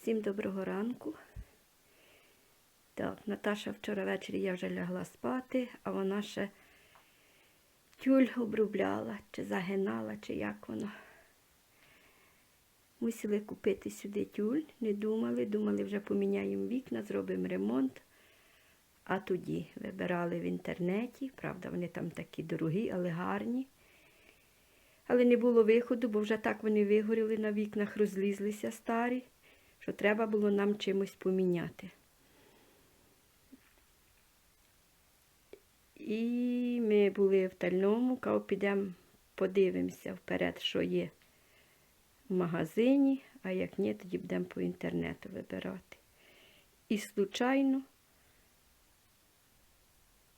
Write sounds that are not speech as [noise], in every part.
Всім доброго ранку. Так, Наташа вчора ввечері я вже лягла спати, а вона ще тюль обробляла, чи загинала, чи як воно. Мусили купити сюди тюль, не думали, думали, вже поміняємо вікна, зробимо ремонт. А тоді вибирали в інтернеті, правда, вони там такі дорогі, але гарні. Але не було виходу, бо вже так вони вигоріли на вікнах, розлізлися старі, що треба було нам чимось поміняти. І ми були в Тальному, кажу, підемо подивимося вперед, що є в магазині, а як ні, тоді будемо по інтернету вибирати. І случайно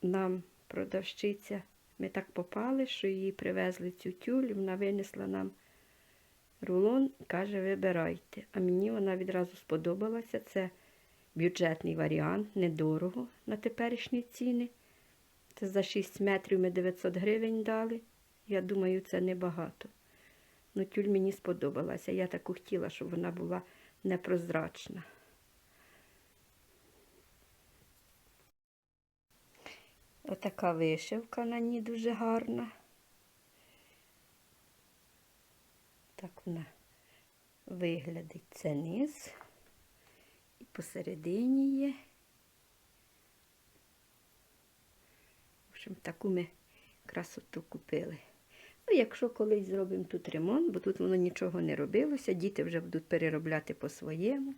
нам продавщиця, ми так попали, що її привезли цю тюль, вона винесла нам рулон каже, вибирайте. А мені вона відразу сподобалася. Це бюджетний варіант, недорого на теперішні ціни. Це за 6 метрів ми 900 гривень дали. Я думаю, це небагато. Ну, тюль мені сподобалася. Я таку хотіла, щоб вона була непрозрачна. Отака вишивка на ній дуже гарна. Так вона виглядить. Це низ. І посередині є. В общем, таку ми красоту купили. Ну, якщо колись зробимо тут ремонт, бо тут воно нічого не робилося, діти вже будуть переробляти по-своєму.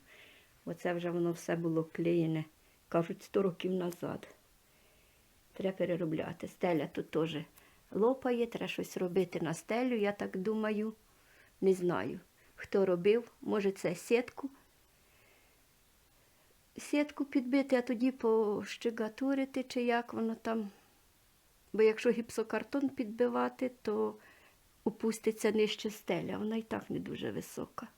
Оце вже воно все було клеєне, кажуть, 100 років назад. Треба переробляти. Стеля тут теж лопає, треба щось робити на стелю, я так думаю. Не знаю, хто робив. Може, це сітку. Сітку підбити, а тоді пощигатурити, чи як воно там. Бо якщо гіпсокартон підбивати, то опуститься нижче стеля. Вона і так не дуже висока.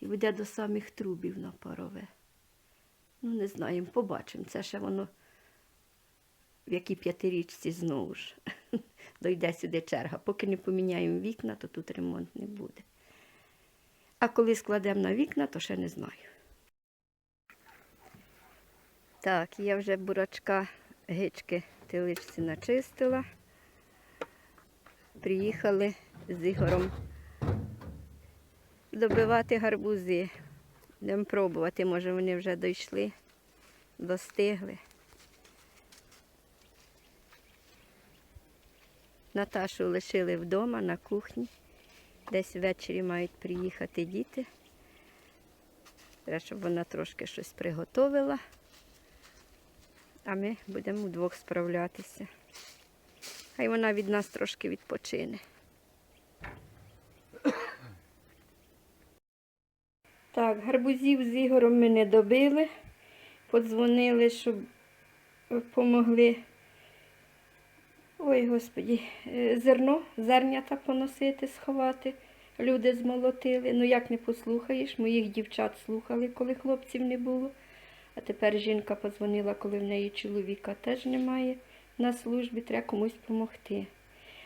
І буде до самих трубів на парове. Ну, не знаємо, побачимо. Це ще воно в якій п'ятирічці знову ж [laughs] дойде сюди черга. Поки не поміняємо вікна, то тут ремонт не буде. А коли складемо на вікна, то ще не знаю. Так, я вже бурачка гички тиличці начистила. Приїхали з Ігорем добивати гарбузи. Будемо пробувати, може вони вже дійшли, достигли. Наташу лишили вдома на кухні. Десь ввечері мають приїхати діти. Треба, щоб вона трошки щось приготовила. А ми будемо вдвох справлятися. Хай вона від нас трошки відпочине. Так, гарбузів з Ігорем ми не добили. Подзвонили, щоб допомогли. Ой, господі, е, зерно, зернята поносити, сховати. Люди змолотили. Ну як не послухаєш, моїх дівчат слухали, коли хлопців не було. А тепер жінка подзвонила, коли в неї чоловіка теж немає на службі, треба комусь допомогти.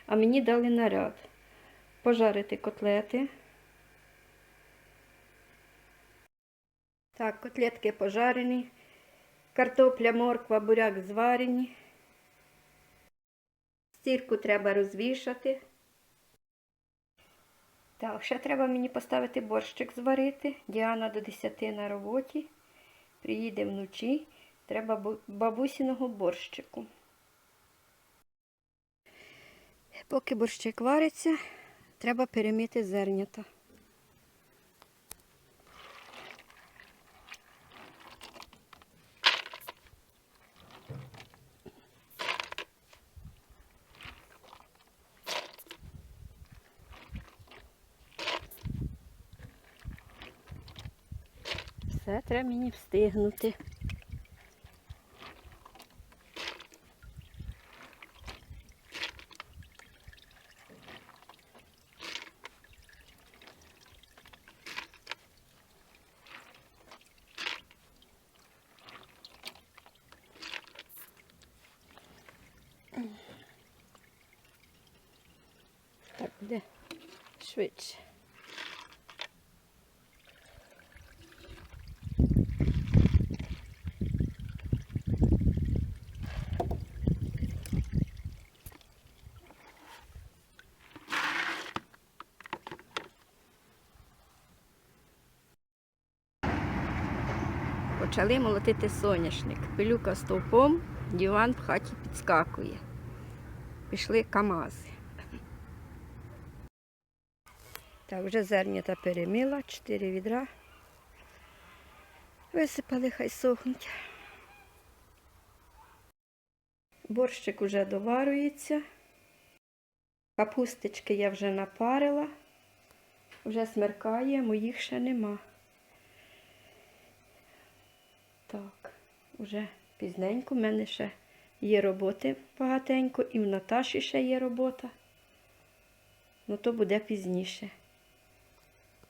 А мені дали наряд пожарити котлети. Так, котлетки пожарені, картопля, морква, буряк зварені. Стірку треба розвішати. Так, ще треба мені поставити борщик зварити. Діана до 10 на роботі. Приїде вночі. Треба бабусіного борщику. Поки борщик вариться, треба перемити зернята. Все треба мені встигнути. Так буде швидше. Почали молотити соняшник. Пилюка стовпом, диван в хаті підскакує. Пішли камази. Так, вже зернята перемила, чотири відра. Висипали, хай сохнуть. Борщик уже доварюється. Капусточки я вже напарила. Вже смеркає, моїх ще нема. Так, вже пізненько. У мене ще є роботи багатенько, і в Наташі ще є робота. Ну то буде пізніше.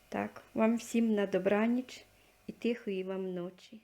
Так, вам всім на добраніч і тихої вам ночі.